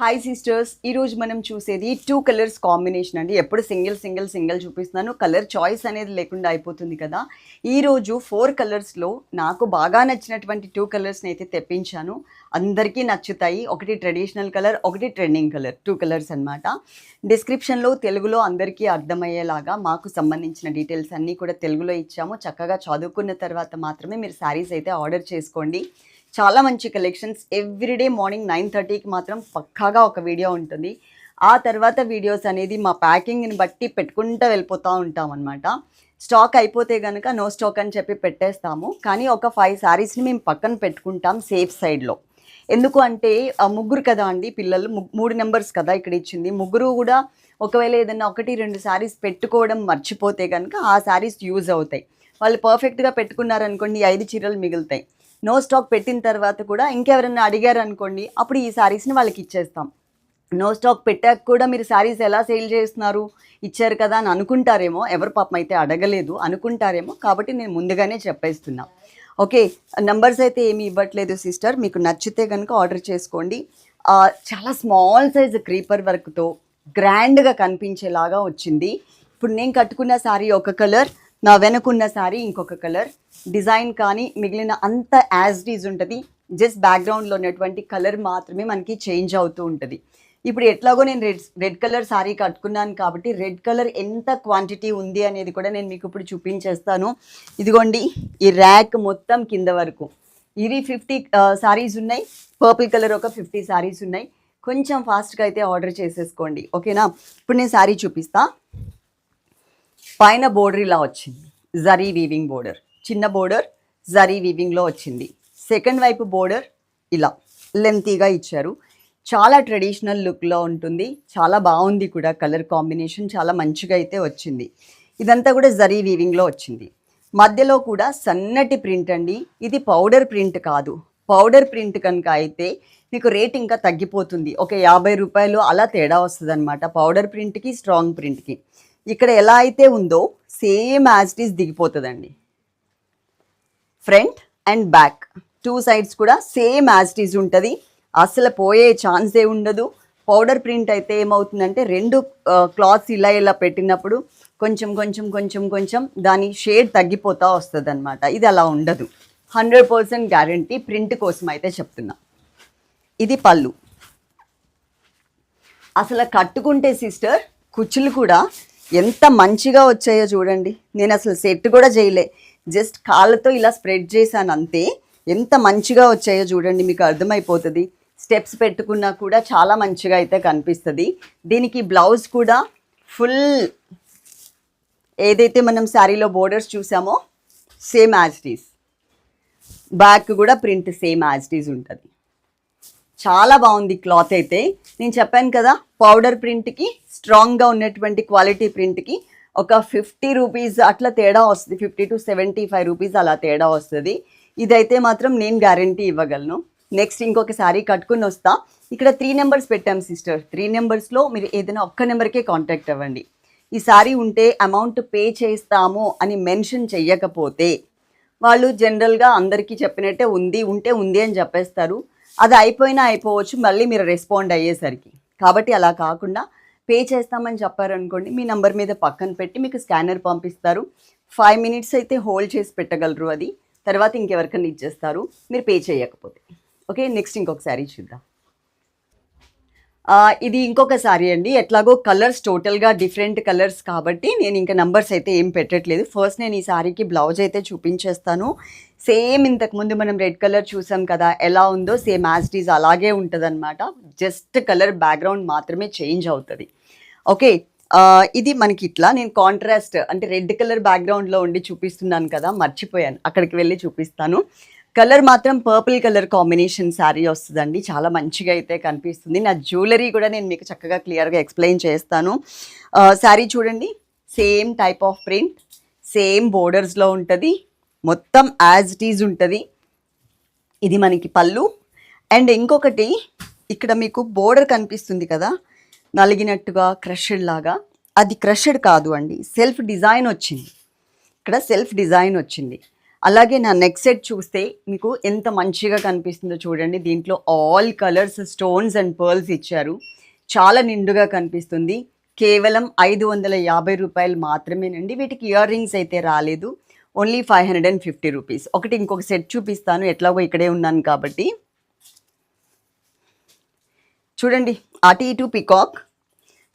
Hi sisters ఈరోజు మనం చూసేది టూ కలర్స్ కాంబినేషన్ అండి. ఎప్పుడు సింగిల్ సింగిల్ సింగిల్ చూపిస్తున్నాను. కలర్ చాయిస్ అనేది లేకుండా అయిపోతుంది కదా. ఈరోజు ఫోర్ కలర్స్లో నాకు బాగా నచ్చినటువంటి టూ కలర్స్ని అయితే తెప్పించాను. అందరికీ నచ్చుతాయి. ఒకటి ట్రెడిషనల్ కలర్ ఒకటి ట్రెండింగ్ కలర్ టూ కలర్స్ అన్నమాట. డిస్క్రిప్షన్లో తెలుగులో అందరికీ అర్థమయ్యేలాగా మాకు సంబంధించిన డీటెయిల్స్ అన్నీ కూడా తెలుగులో ఇచ్చాము. చక్కగా చదువుకున్న తర్వాత మాత్రమే మీరు శారీస్ అయితే ఆర్డర్ చేసుకోండి. చాలా మంచి కలెక్షన్స్ ఎవ్రీడే మార్నింగ్ నైన్ థర్టీకి మాత్రం పక్కాగా ఒక వీడియో ఉంటుంది. ఆ తర్వాత వీడియోస్ అనేది మా ప్యాకింగ్ని బట్టి పెట్టుకుంటూ వెళ్ళిపోతూ ఉంటాం అనమాట స్టాక్ అయిపోతే కనుక నో స్టాక్ అని చెప్పి పెట్టేస్తాము. కానీ ఒక ఫైవ్ శారీస్ని మేము పక్కన పెట్టుకుంటాం సేఫ్ సైడ్లో ఎందుకు అంటే ఆ ముగ్గురు కదా అండి పిల్లలు. మూడు నెంబర్స్ కదా ఇక్కడ ఇచ్చింది. ముగ్గురు కూడా ఒకవేళ ఏదైనా ఒకటి రెండు శారీస్ పెట్టుకోవడం మర్చిపోతే కనుక ఆ శారీస్ యూజ్ అవుతాయి. వాళ్ళు పర్ఫెక్ట్గా పెట్టుకున్నారనుకోండి ఐదు చీరలు మిగులుతాయి. నో స్టాక్ పెట్టిన తర్వాత కూడా ఇంకెవరైనా అడిగారు అనుకోండి అప్పుడు ఈ శారీస్ని వాళ్ళకి ఇచ్చేస్తాం. నో స్టాక్ పెట్టాక కూడా మీరు శారీస్ ఎలా సేల్ చేస్తున్నారు? ఇచ్చారు కదా అని అనుకుంటారేమో ఎవరు పాపం అయితే అడగలేదు అనుకుంటారేమో కాబట్టి నేను ముందుగానే చెప్పేస్తున్నా. ఓకే నంబర్స్ అయితే ఏమి ఇవ్వట్లేదు సిస్టర్ మీకు నచ్చితే కనుక ఆర్డర్ చేసుకోండి. చాలా స్మాల్ సైజ్ క్రీపర్ వర్క్తో గ్రాండ్గా కనిపించేలాగా వచ్చింది. ఇప్పుడు నేను కట్టుకున్న శారీ ఒక కలర్ నా వెనకున్న శారీ ఇంకొక కలర్. డిజైన్ కానీ మిగిలిన అంత యాజ్ డీజ్ ఉంటుంది. జస్ట్ బ్యాక్గ్రౌండ్లో ఉన్నటువంటి కలర్ మాత్రమే మనకి చేంజ్ అవుతూ ఉంటుంది. ఇప్పుడు ఎట్లాగో నేను రెడ్ రెడ్ కలర్ శారీ కట్టుకున్నాను కాబట్టి రెడ్ కలర్ ఎంత క్వాంటిటీ ఉంది అనేది కూడా నేను మీకు ఇప్పుడు చూపించేస్తాను. ఇదిగోండి ఈ ర్యాక్ మొత్తం కింద వరకు. ఇవి ఫిఫ్టీ శారీస్ ఉన్నాయి. పర్పుల్ కలర్ ఒక ఫిఫ్టీ శారీస్ ఉన్నాయి. కొంచెం ఫాస్ట్గా అయితే ఆర్డర్ చేసేసుకోండి. ఓకేనా ఇప్పుడు నేను శారీ చూపిస్తా. పైన బోర్డర్ ఇలా వచ్చింది. జరీ వీవింగ్ బోర్డర్ చిన్న బోర్డర్ జరీ వీవింగ్లో వచ్చింది. సెకండ్ వైపు బోర్డర్ ఇలా. లెంతీగా ఇచ్చారు. చాలా ట్రెడిషనల్ లుక్లో ఉంటుంది. చాలా బాగుంది కూడా. కలర్ కాంబినేషన్ చాలా మంచిగా అయితే వచ్చింది. ఇదంతా కూడా జరీ వీవింగ్లో వచ్చింది. మధ్యలో కూడా సన్నటి ప్రింట్ అండి. ఇది పౌడర్ ప్రింట్ కాదు. పౌడర్ ప్రింట్ కనుక అయితే మీకు రేట్ ఇంకా తగ్గిపోతుంది. ఒక యాభై రూపాయలు అలా తేడా వస్తుంది అనమాట పౌడర్ ప్రింట్కి స్ట్రాంగ్ ప్రింట్కి ఇక్కడ ఎలా అయితే ఉందో same as it is దిగిపోతుందండి. Front and back two sides కూడా సేమ్ యాజ్ ఇట్ ఈజ్ ఉంటుంది. అసలు పోయే ఛాన్సే ఉండదు. పౌడర్ ప్రింట్ అయితే ఏమవుతుందంటే రెండు క్లాత్స్ ఇలా ఇలా పెట్టినప్పుడు కొంచెం కొంచెం కొంచెం కొంచెం దాని షేడ్ తగ్గిపోతా వస్తుంది అనమాట ఇది అలా ఉండదు. హండ్రెడ్ పర్సెంట్ గ్యారంటీ ప్రింట్ కోసం అయితే చెప్తున్నా. ఇది పళ్ళు. అసలు కట్టుకుంటే సిస్టర్ కుచ్చులు కూడా ఎంత మంచిగా వచ్చాయో చూడండి. నేను అసలు సెట్ కూడా చేయలే. జస్ట్ కాళ్ళతో ఇలా స్ప్రెడ్ చేశాను అంతే. ఎంత మంచిగా వచ్చాయో చూడండి మీకు అర్థమైపోతుంది. స్టెప్స్ పెట్టుకున్నా కూడా చాలా మంచిగా అయితే కనిపిస్తుంది. దీనికి బ్లౌజ్ కూడా ఫుల్ ఏదైతే మనం శారీలో బోర్డర్స్ చూసామో సేమ్ యాజ్ బ్యాక్ కూడా ప్రింట్ సేమ్ యాజ్ ఉంటుంది. చాలా బాగుంది క్లాత్ అయితే. నేను చెప్పాను కదా పౌడర్ ప్రింట్కి స్ట్రాంగ్గా ఉన్నటువంటి క్వాలిటీ ప్రింట్కి ఒక ఫిఫ్టీ రూపీస్ అట్లా తేడా వస్తుంది. Fifty to seventy five rupees అలా తేడా వస్తుంది. ఇదైతే మాత్రం నేను గ్యారంటీ ఇవ్వగలను. నెక్స్ట్ ఇంకొక శారీ కట్టుకుని వస్తా. ఇక్కడ త్రీ నెంబర్స్ పెట్టాం సిస్టర్ త్రీ నెంబర్స్లో మీరు ఏదైనా ఒక్క నెంబర్కే కాంటాక్ట్ అవ్వండి. ఈ శారీ ఉంటే అమౌంట్ పే చేస్తాము అని మెన్షన్ చెయ్యకపోతే వాళ్ళు జనరల్గా అందరికీ చెప్పినట్టే ఉంది ఉంటే ఉంది అని చెప్పేస్తారు. అది అయిపోయినా అయిపోవచ్చు మళ్ళీ మీరు రెస్పాండ్ అయ్యేసరికి. కాబట్టి అలా కాకుండా పే చేస్తామని చెప్పారనుకోండి మీ నంబర్ మీద పక్కన పెట్టి మీకు స్కానర్ పంపిస్తారు. ఫైవ్ మినిట్స్ అయితే హోల్డ్ చేసి పెట్టగలరు అది. తర్వాత ఇంకెవరికైనా ఇచ్చేస్తారు. మీరు పే చేయకపోతే. ఓకే నెక్స్ట్ ఇంకొక శారీ చూద్దాం. ఇది ఇంకొక సారీ అండి. ఎట్లాగో కలర్స్ టోటల్గా డిఫరెంట్ కలర్స్ కాబట్టి నేను ఇంకా నంబర్స్ అయితే ఏం పెట్టట్లేదు. ఫస్ట్ నేను ఈ సారీకి బ్లౌజ్ అయితే చూపించేస్తాను. సేమ్ ఇంతకుముందు మనం రెడ్ కలర్ చూసాం కదా ఎలా ఉందో సేమ్ యాజ్ ఈజ్ అలాగే ఉంటుందన్నమాట. జస్ట్ కలర్ బ్యాక్గ్రౌండ్ మాత్రమే చేంజ్ అవుతుంది. ఓకే ఇది మనకి ఇట్లా. నేను కాంట్రాస్ట్ అంటే రెడ్ కలర్ బ్యాక్గ్రౌండ్లో ఉండి చూపిస్తున్నాను కదా మర్చిపోయాను. అక్కడికి వెళ్ళి చూపిస్తాను. కలర్ మాత్రం పర్పుల్ కలర్ కాంబినేషన్ శారీ వస్తుందండి. చాలా మంచిగా అయితే కనిపిస్తుంది. నా జ్యువెలరీ కూడా నేను మీకు చక్కగా క్లియర్గా ఎక్స్ప్లెయిన్ చేస్తాను. శారీ చూడండి. Same type of print same బోర్డర్స్లో ఉంటుంది. మొత్తం యాజ్ ఇట్ ఈజ్ ఉంటుంది. ఇది మనకి పళ్ళు. అండ్ ఇంకొకటి ఇక్కడ మీకు బోర్డర్ కనిపిస్తుంది కదా? నలిగినట్టుగా క్రషడ్ లాగా. అది క్రషడ్ కాదు అండి. సెల్ఫ్ డిజైన్ వచ్చింది. ఇక్కడ సెల్ఫ్ డిజైన్ వచ్చింది. అలాగే నా నెక్ సెట్ చూస్తే మీకు ఎంత మంచిగా కనిపిస్తుందో చూడండి. దీంట్లో all colours stones and pearls ఇచ్చారు. చాలా నిండుగా కనిపిస్తుంది. కేవలం ఐదు వందల యాభై రూపాయలు మాత్రమేనండి. వీటికి ఇయర్ రింగ్స్ అయితే రాలేదు. Only five hundred and fifty rupees ఒకటి ఇంకొక సెట్ చూపిస్తాను. ఎట్లాగో ఇక్కడే ఉన్నాను కాబట్టి. చూడండి అటు ఇటు పికాక్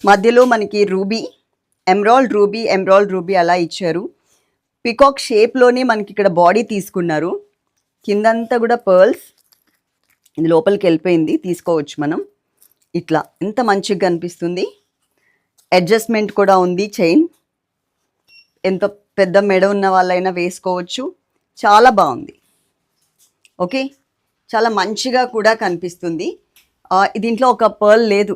మధ్యలో మనకి ruby emerald ruby emerald ruby అలా ఇచ్చారు. పికాక్ షేప్లోనే మనకి ఇక్కడ బాడీ తీసుకున్నారు. కిందంతా కూడా పర్ల్స్ ఇది లోపలికి వెళ్ళిపోయింది. తీసుకోవచ్చు మనం. ఇట్లా. ఎంత మంచిగా కనిపిస్తుంది. అడ్జస్ట్మెంట్ కూడా ఉంది చైన్ ఎంత పెద్ద మెడ ఉన్న వాళ్ళైనా వేసుకోవచ్చు. చాలా బాగుంది. ఓకే? చాలా మంచిగా కూడా కనిపిస్తుంది. దీంట్లో ఒక పర్ల్ లేదు.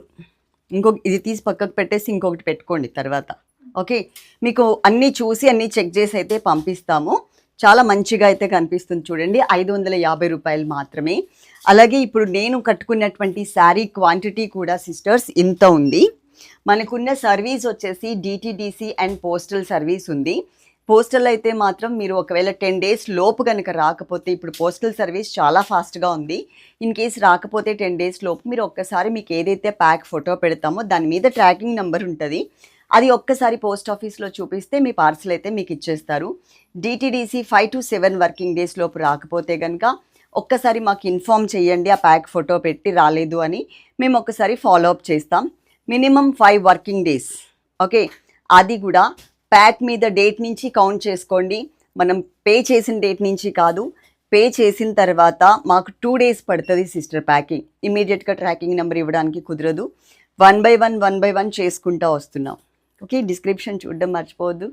ఇంకొక ఇది తీసి పక్కకు పెట్టేసి ఇంకొకటి పెట్టుకోండి తర్వాత. ఓకే మీకు అన్నీ చూసి అన్నీ చెక్ చేసి అయితే పంపిస్తాము. చాలా మంచిగా అయితే కనిపిస్తుంది చూడండి ఐదు వందల యాభై రూపాయలు మాత్రమే. అలాగే ఇప్పుడు నేను కట్టుకున్నటువంటి శారీ క్వాంటిటీ కూడా సిస్టర్స్ ఇంత ఉంది. మనకున్న సర్వీస్ వచ్చేసి డిటీడీసీ అండ్ పోస్టల్ సర్వీస్ ఉంది. పోస్టల్ అయితే మాత్రం మీరు ఒకవేళ టెన్ డేస్ లోపు కనుక రాకపోతే ఇప్పుడు పోస్టల్ సర్వీస్ చాలా ఫాస్ట్గా ఉంది. ఇన్ కేస్ రాకపోతే టెన్ డేస్ లోపు మీరు ఒక్కసారి మీకు ఏదైతే ప్యాక్ ఫోటో పెడతామో దాని మీద ట్రాకింగ్ నెంబర్ ఉంటుంది. అది ఒక్కసారి పోస్ట్ ఆఫీస్లో చూపిస్తే మీ పార్సల్ అయితే మీకు ఇచ్చేస్తారు. DTDC five to seven working days లోపు రాకపోతే కనుక ఒక్కసారి మాకు ఇన్ఫామ్ చేయండి ఆ ప్యాక్ ఫోటో పెట్టి రాలేదు అని మేము ఒకసారి ఫాలో అప్ చేస్తాం. Minimum five working days okay? అది కూడా ప్యాక్ మీద డేట్ నుంచి కౌంట్ చేసుకోండి. మనం పే చేసిన డేట్ నుంచి కాదు పే చేసిన తర్వాత మాకు టూ డేస్ పడుతుంది సిస్టర్ ప్యాకింగ్ ఇమీడియట్గా ట్రాకింగ్ నెంబర్ ఇవ్వడానికి కుదరదు. One by one one by one చేసుకుంటా వస్తున్నాం. ఓకే డిస్క్రిప్షన్ చూడడం మర్చిపోవద్దు.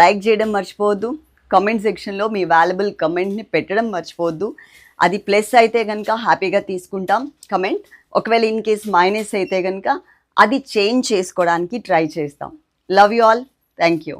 లైక్ చేయడం మర్చిపోవద్దు. కమెంట్ సెక్షన్లో మీ వాల్యుబుల్ కమెంట్ని పెట్టడం మర్చిపోవద్దు. అది ప్లస్ అయితే కనుక హ్యాపీగా తీసుకుంటాం. కమెంట్ ఒకవేళ ఇన్ కేస్ మైనస్ అయితే కనుక అది చేంజ్ చేసుకోవడానికి ట్రై చేస్తాం. Love you all thank you